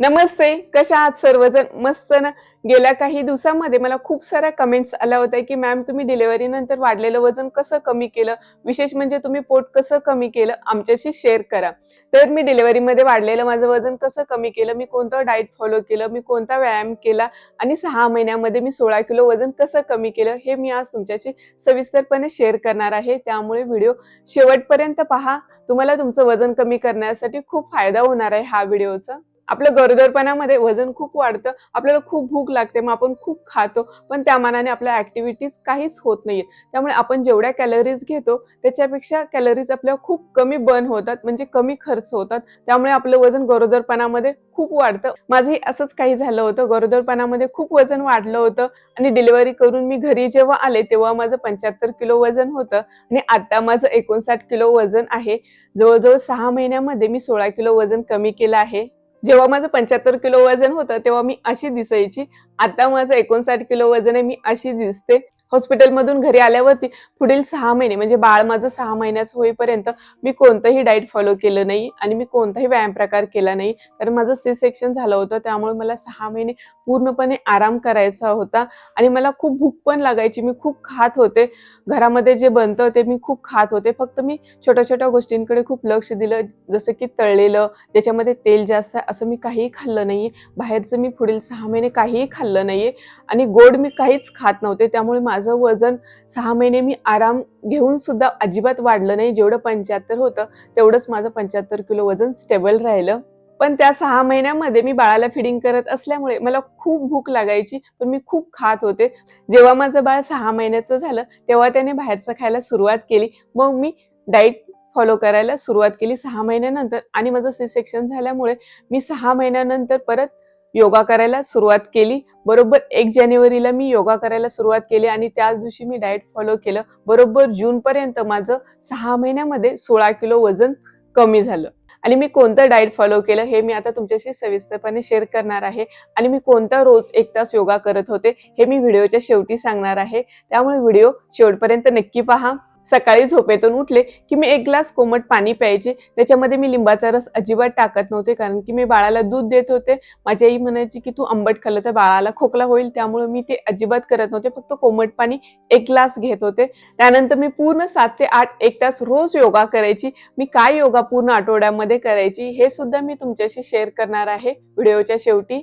नमस्ते कशा आहात सर्वजण? मस्त ना? गेल्या काही दिवसामध्ये मला खूप साऱ्या कमेंट्स आल्या होत्या की मॅम तुम्ही डिलिव्हरी नंतर वाढलेलं वजन कसं कमी केलं? विशेष म्हणजे तुम्ही पोट कसं कमी केलं? आमच्याशी शेअर करा. तर मी डिलिव्हरीमध्ये वाढलेलं माझं वजन कसं कमी केलं? मी कोणतं डाएट फॉलो केलं? मी कोणता व्यायाम केला? आणि सहा महिन्यामध्ये मी सोळा किलो वजन कसं कमी केलं? हे मी आज तुमच्याशी सविस्तरपणे शेअर करणार आहे. त्यामुळे व्हिडिओ शेवटपर्यंत पहा. तुम्हाला तुमचं वजन कमी करण्यासाठी खूप फायदा होणार आहे हा व्हिडिओचा आपलं गरोदरपणामध्ये वजन खूप वाढतं आपल्याला खूप भूक लागते मग आपण खूप खातो पण त्या मानाने आपल्या ऍक्टिव्हिटीज काहीच होत नाही त्यामुळे आपण जेवढ्या कॅलरीज घेतो त्याच्यापेक्षा कॅलरीज आपल्या खूप कमी बर्न होतात म्हणजे कमी खर्च होतात. त्यामुळे आपलं वजन गरोदरपणामध्ये खूप वाढतं. माझंही असंच काही झालं होतं. गरोदरपणामध्ये खूप वजन वाढलं होतं आणि डिलिव्हरी करून मी घरी जेव्हा आले तेव्हा माझं पंच्याहत्तर किलो वजन होतं आणि आता माझं एकोणसाठ किलो वजन आहे. जवळजवळ सहा महिन्यामध्ये मी सोळा किलो वजन कमी केलं आहे. जेव्हा माझं पंच्याहत्तर किलो वजन होतं तेव्हा मी अशी दिसायची. आता माझं एकोणसाठ किलो वजन आहे मी अशी दिसते. हॉस्पिटलमधून घरी आल्यावरती पुढील सहा महिने म्हणजे बाळ माझं सहा महिन्याचं होईपर्यंत मी कोणतंही डाएट फॉलो केलं नाही आणि मी कोणताही व्यायाम प्रकार केला नाही. कारण माझं सी सेक्शन झालं होतं त्यामुळे मला सहा महिने पूर्णपणे आराम करायचा होता आणि मला खूप भूक पण लागायची. मी खूप खात होते. घरामध्ये जे बनतं ते मी खूप खात होते. फक्त मी छोट्या छोट्या गोष्टींकडे खूप लक्ष दिलं जसं की तळलेलं ज्याच्यामध्ये तेल जास्त आहे असं मी काहीही खाल्लं नाही बाहेरचं मी पुढील सहा महिने काहीही खाल्लं नाही आणि गोड मी काहीच खात नव्हते. त्यामुळे माझं माझं वजन सहा महिने मी आराम घेऊन सुद्धा अजिबात वाढलं नाही. जेवढं पंच्याहत्तर होतं तेवढंच माझं पंच्याहत्तर किलो वजन स्टेबल राहिलं. पण त्या सहा महिन्यामध्ये मी बाळाला फिडिंग करत असल्यामुळे मला खूप भूक लागायची पण मी खूप खात होते. जेव्हा माझं बाळ सहा महिन्याचं झालं तेव्हा त्याने बाहेरचं खायला सुरुवात केली. मग मी डाईट फॉलो करायला सुरुवात केली सहा महिन्यानंतर आणि माझं सी सेक्शन झाल्यामुळे मी सहा महिन्यानंतर परत योगा करायला सुरुवात केली. बरोबर एक जानेवारीला मी योगा करायला सुरुवात केली आणि त्याच दिवशी मी डाएट फॉलो केलं. बरोबर जूनपर्यंत माझं सहा महिन्यामध्ये सोळा किलो वजन कमी झालं. आणि मी कोणतं डाएट फॉलो केलं हे मी आता तुमच्याशी सविस्तरपणे शेअर करणार आहे. आणि मी कोणता रोज एक तास योगा करत होते हे मी व्हिडिओच्या शेवटी सांगणार आहे. त्यामुळे व्हिडिओ शेवटपर्यंत नक्की पहा. सकाळी झोपेतून उठले की मी एक ग्लास कोमट पाणी प्यायचे. त्याच्यामध्ये मी लिंबाचा रस अजिबात टाकत नव्हते कारण की मी बाळाला दूध देत होते. माझी आई म्हणायची की तू आंबट खाल्लं तर बाळाला खोकला होईल. त्यामुळे मी ते अजिबात करत नव्हते फक्त कोमट पाणी एक ग्लास घेत होते. त्यानंतर मी पूर्ण सात ते आठ एक तास रोज योगा करायची. मी काय योगा पूर्ण आठवड्यामध्ये करायची हे सुद्धा मी तुमच्याशी शेअर करणार आहे. व्हिडिओच्या शेवटी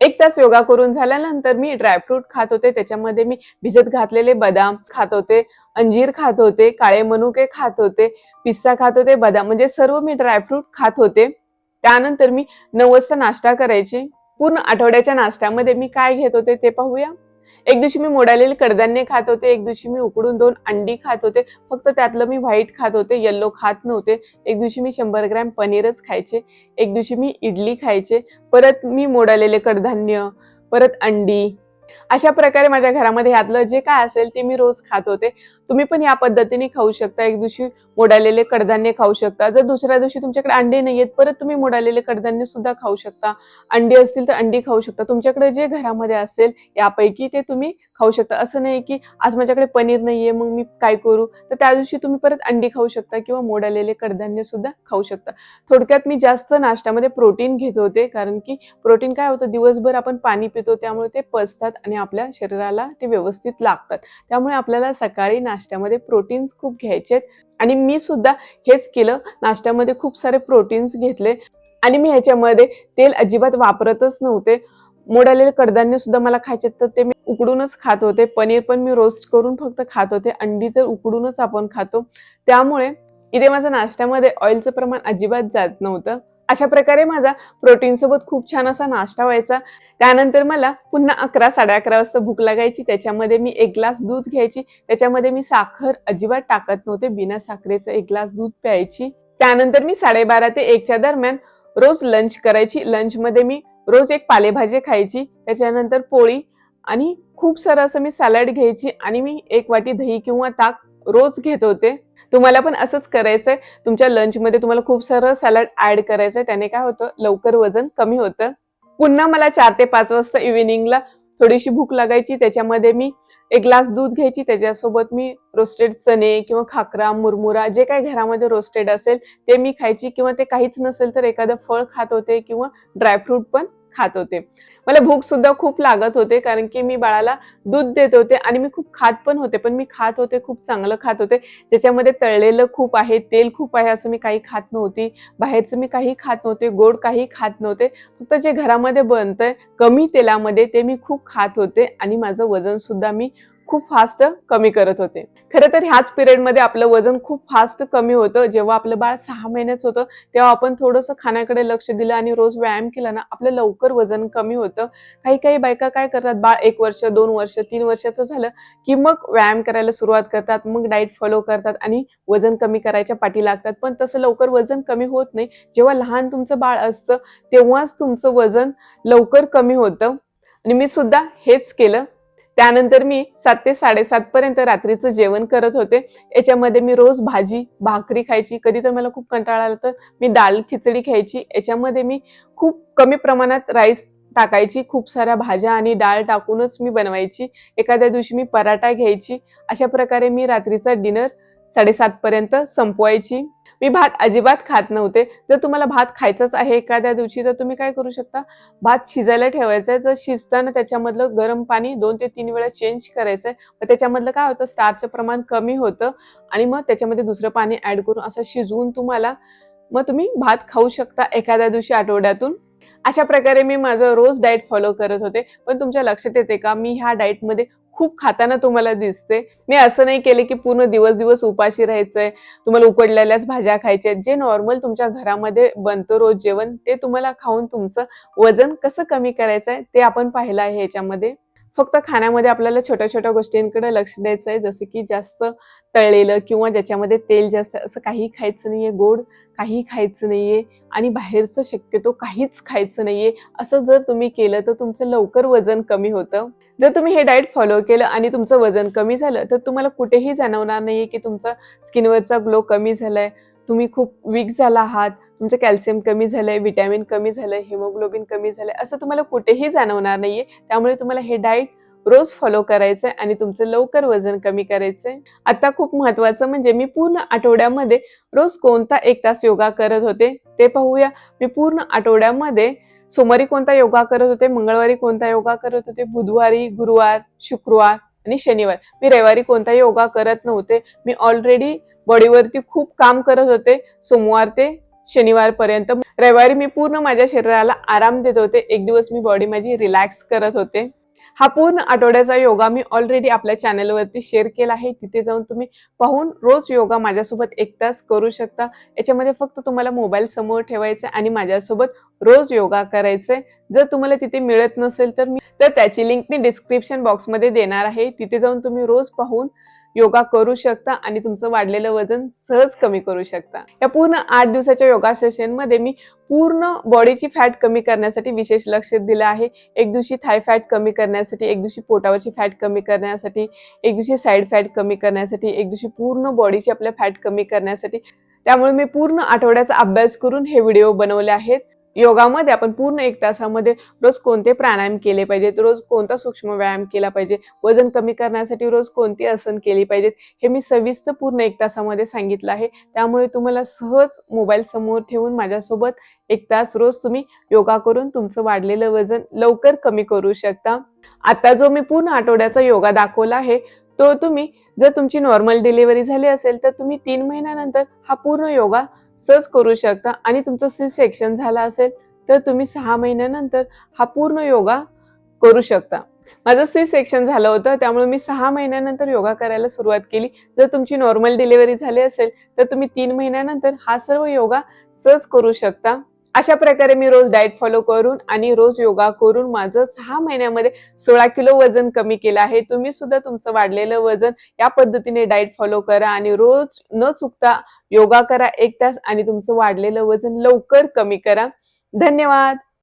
एक तास योगा करून झाल्यानंतर मी ड्रायफ्रूट खात होते. त्याच्यामध्ये मी भिजत घातलेले बदाम खात होते अंजीर खात होते काळे मनुके खात होते पिस्ता खात होते बदाम म्हणजे सर्व मी ड्रायफ्रूट खात होते. त्यानंतर मी नऊ वाजता नाश्ता करायची. पूर्ण आठवड्याच्या नाश्त्यामध्ये मी काय घेत होते ते पाहूया. एक दिवशी मी मोडालेले कडधान्य खात होते एक दिवशी मी उकडून दोन अंडी खात होते फक्त त्यातलं मी व्हाईट खात होते येल्लो खात नव्हते. एक दिवशी मी शंभर ग्रॅम पनीरच खायचे एक दिवशी मी इडली खायचे परत मी मोडालेले कडधान्य परत अंडी अशा प्रकारे माझ्या घरामध्ये यातलं जे काय असेल ते मी रोज खात होते. तुम्ही पण या पद्धतीने खाऊ शकता. एक दिवशी मोडालेले कडधान्य खाऊ शकता. जर दुसऱ्या दिवशी तुमच्याकडे अंडे नाही आहेत परत तुम्ही मोडालेले कडधान्य सुद्धा खाऊ शकता. अंडी असतील तर अंडी खाऊ शकता. तुमच्याकडे जे घरामध्ये असेल यापैकी ते तुम्ही खाऊ शकता. असं नाही की आज माझ्याकडे पनीर नाहीये मग मी काय करू? तर त्या दिवशी तुम्ही परत अंडी खाऊ शकता किंवा मोडालेले कडधान्य सुद्धा खाऊ शकता. थोडक्यात मी जास्त नाश्त्यामध्ये प्रोटीन घेत होते. कारण की प्रोटीन काय होतं? दिवसभर आपण पाणी पितो त्यामुळे ते पचतात. आणि आपल्या शरीराला ते व्यवस्थित लागतात. त्यामुळे आपल्याला सकाळी नाश्त्यामध्ये प्रोटीन्स खूप घ्यायचे आणि मी सुद्धा हेच केलं. नाश्त्यामध्ये खूप सारे प्रोटीन्स घेतले. आणि मी ह्याच्यामध्ये तेल अजिबात वापरतच नव्हते. मोडालेले कडधान्य सुद्धा मला खायचे तर ते मी उकडूनच खात होते. पनीर पण मी रोस्ट करून फक्त खात होते. अंडी तर उकडूनच आपण खातो. त्यामुळे इथे माझ्या नाश्त्यामध्ये ऑइलचं प्रमाण अजिबात जात नव्हतं. अशा प्रकारे माझा प्रोटीन सोबत खूप छान असा नाश्ता व्हायचा. त्यानंतर मला पुन्हा अकरा साडे अकरा वाजता भूक लागायची. त्याच्यामध्ये मी एक ग्लास दूध घ्यायची. त्याच्यामध्ये मी साखर अजिबात टाकत नव्हते. बिना साखरेचं एक ग्लास दूध प्यायची. त्यानंतर मी साडेबारा ते एकच्या दरम्यान रोज लंच करायची. लंचमध्ये मी रोज एक पालेभाजी खायची. त्याच्यानंतर पोळी आणि खूप सारं असं मी सॅलड घ्यायची. आणि मी एक वाटी दही किंवा ताक रोज घेत होते. तुम्हाला पण असंच करायचंय. तुमच्या लंचमध्ये तुम्हाला खूप सारं सॅलड ऍड करायचंय. त्याने काय होतं? लवकर वजन कमी होतं. पुन्हा मला चार ते पाच वाजता इव्हिनिंगला थोडीशी भूक लागायची. त्याच्यामध्ये मी एक ग्लास दूध घ्यायची. त्याच्यासोबत मी रोस्टेड चणे किंवा खाकरा मुरमुरा जे काही घरामध्ये रोस्टेड असेल ते मी खायची. किंवा ते काहीच नसेल तर एखादं फळ खात होते किंवा ड्रायफ्रूट पण खात होते. मला भूक सुद्धा खूप लागत होते कारण की मी बाळाला दूध देत होते आणि मी खूप खात पण होते पण मी खात होते खूप चांगलं खात होते. त्याच्यामध्ये तळलेलं खूप आहे तेल खूप आहे असं मी काही खात नव्हती. बाहेरचं मी काही खात नव्हते गोड काही खात नव्हते. फक्त जे घरामध्ये बनतंय कमी तेलामध्ये ते मी खूप खात होते आणि माझं वजन सुद्धा मी खूप फास्ट कमी करत होते. खरं तर ह्याच पिरियडमध्ये आपलं वजन खूप फास्ट कमी होतं. जेव्हा आपलं बाळ सहा महिन्याच होतं तेव्हा आपण थोडंसं खाण्याकडे लक्ष दिलं आणि रोज व्यायाम केला ना आपलं लवकर वजन कमी होतं. काही काही बायका काय करतात बाळ एक वर्ष दोन वर्ष तीन वर्षाचं झालं की मग व्यायाम करायला सुरुवात करतात मग डाएट फॉलो करतात आणि वजन कमी करायच्या पाठी लागतात. पण तसं लवकर वजन कमी होत नाही. जेव्हा लहान तुमचं बाळ असतं तेव्हाच तुमचं वजन लवकर कमी होतं. आणि मी सुद्धा हेच केलं. त्यानंतर मी सात ते साडेसात पर्यंत रात्रीचं जेवण करत होते. याच्यामध्ये मी रोज भाजी भाकरी खायची. कधी तर मला खूप कंटाळा आला तर मी दाल खिचडी खायची. याच्यामध्ये मी खूप कमी प्रमाणात राईस टाकायची. खूप साऱ्या भाज्या आणि डाळ टाकूनच मी बनवायची. एखाद्या दिवशी मी पराठा घ्यायची. अशा प्रकारे मी रात्रीचा डिनर साडेसात पर्यंत संपवायची. मी भात अजिबात खात नव्हते. जर तुम्हाला भात खायचाच आहे एखाद्या दिवशी तर तुम्ही काय करू शकता? भात शिजायला ठेवायचा आहे जर शिजताना त्याच्यामधलं गरम पाणी दोन ते तीन वेळा चेंज करायचं आहे मग त्याच्यामधलं काय होतं? स्टारचं प्रमाण कमी होतं आणि मग त्याच्यामध्ये दुसरं पाणी ॲड करून असं शिजवून तुम्हाला मग तुम्ही भात खाऊ शकता एखाद्या दिवशी आठवड्यातून. अशा प्रकारे मी माझं रोज डाएट फॉलो करत होते. पण तुमच्या लक्षात येते का? मी ह्या डाएटमध्ये खूप खाताना तुम्हाला दिसते. मी असं नाही केले की पूर्ण दिवस दिवस उपाशी राहायचंय तुम्हाला उकडलेल्याच भाज्या खायच्या जे नॉर्मल तुमच्या घरामध्ये बनतं रोज जेवण ते तुम्हाला खाऊन तुमचं वजन कसं कमी करायचं आहे ते आपण पाहिलं आहे याच्यामध्ये. फक्त खाण्यामध्ये आपल्याला छोट्या छोट्या गोष्टींकडे लक्ष द्यायचं आहे. जसं की जास्त तळलेलं किंवा ज्याच्यामध्ये तेल जास्त असं काही खायचं नाहीये गोड काही खायचं नाहीये आणि बाहेरचं शक्यतो काहीच खायचं नाहीये असं जर तुम्ही केलं तर तुमचं लवकर वजन कमी होतं. जर तुम्ही हे डाएट फॉलो केलं आणि तुमचं वजन कमी झालं तर तुम्हाला कुठेही जाणवणार नाहीये की तुमचा स्किनवरचा ग्लो कमी झालाय तुम्ही खूप वीक झाला आहात तुमचं कॅल्शियम कमी झालंय विटॅमिन कमी झालंय हिमोग्लोबिन कमी झालंय असं तुम्हाला कुठेही जाणवणार नाहीये. त्यामुळे तुम्हाला हे डाएट रोज फॉलो करायचंय आणि तुमचं लवकर वजन कमी करायचंय. आता खूप महत्वाचं म्हणजे मी पूर्ण आठवड्यामध्ये रोज कोणता एक तास योगा करत होते ते पाहूया. मी पूर्ण आठवड्यामध्ये सोमवारी कोणता योगा करत होते मंगळवारी कोणता योगा करत होते बुधवारी गुरुवार शुक्रवार आणि शनिवार. मी रविवारी कोणता योगा करत नव्हते. मी ऑलरेडी बॉडीवरती खूप काम करत होते सोमवार ते शनिवारपर्यंत. रविवारी मी पूर्ण माझ्या शरीराला आराम देत होते. एक दिवस मी बॉडी माझी रिलॅक्स करत होते. हा पूर्ण आठवड्याचा योगा मी ऑलरेडी आपल्या चॅनलवरती शेअर केला आहे. तिथे जाऊन तुम्ही पाहून रोज योगा माझ्यासोबत एक तास करू शकता. याच्यामध्ये फक्त तुम्हाला मोबाईल समोर ठेवायचा आणि माझ्यासोबत रोज योगा करायचे जर तुम्हाला तिथे मिळत नसेल तर मी तर त्याची लिंक मी डिस्क्रिप्शन बॉक्समध्ये देणार आहे. तिथे जाऊन तुम्ही रोज पाहून योगा करू शकता आणि तुमचं वाढलेलं वजन सहज कमी करू शकता. या पूर्ण आठ दिवसाच्या योगा सेशनमध्ये मी पूर्ण बॉडीची फॅट कमी करण्यासाठी विशेष लक्ष दिलं आहे. एक दिवशी थाय फॅट कमी करण्यासाठी एक दिवशी पोटावरची फॅट कमी करण्यासाठी एक दिवशी साईड फॅट कमी करण्यासाठी एक दिवशी पूर्ण बॉडीची आपल्या फॅट कमी करण्यासाठी. त्यामुळे मी पूर्ण आठवड्याचा अभ्यास करून हे व्हिडिओ बनवले आहेत. योगामध्ये आपण पूर्ण एक तासामध्ये रोज कोणते प्राणायाम केले पाहिजेत? रोज कोणता सूक्ष्म व्यायाम केला पाहिजे? वजन कमी करण्यासाठी रोज कोणती आसन केली पाहिजेत? हे मी सविस्तर पूर्ण एक तासामध्ये सांगितलं आहे. त्यामुळे तुम्हाला सहज मोबाईल समोर ठेवून माझ्यासोबत एक तास रोज तुम्ही योगा करून तुमचं वाढलेलं वजन लवकर कमी करू शकता. आता जो मी पूर्ण आठवड्याचा योगा दाखवला आहे तो तुम्ही जर तुमची नॉर्मल डिलिव्हरी झाली असेल तर तुम्ही तीन महिन्यानंतर हा पूर्ण योगा सहज करू शकता. आणि तुमचं सी सेक्शन झालं असेल तर तुम्ही सहा महिन्यानंतर हा पूर्ण योगा करू शकता. माझं सी सेक्शन झालं होतं त्यामुळे मी सहा महिन्यानंतर योगा करायला सुरुवात केली. जर तुमची नॉर्मल डिलिव्हरी झाली असेल तर तुम्ही तीन महिन्यानंतर हा सर्व योगा सहज करू शकता. अशा प्रकारे मी रोज डाएट फॉलो करून आणि रोज योगा करून माझं सहा महिन्यामध्ये सोळा किलो वजन कमी केलं आहे. तुम्ही सुद्धा तुमचं वाढलेलं वजन या पद्धतीने डाएट फॉलो करा आणि रोज न चुकता योगा करा एक तास आणि तुमचं वाढलेलं वजन लवकर कमी करा. धन्यवाद!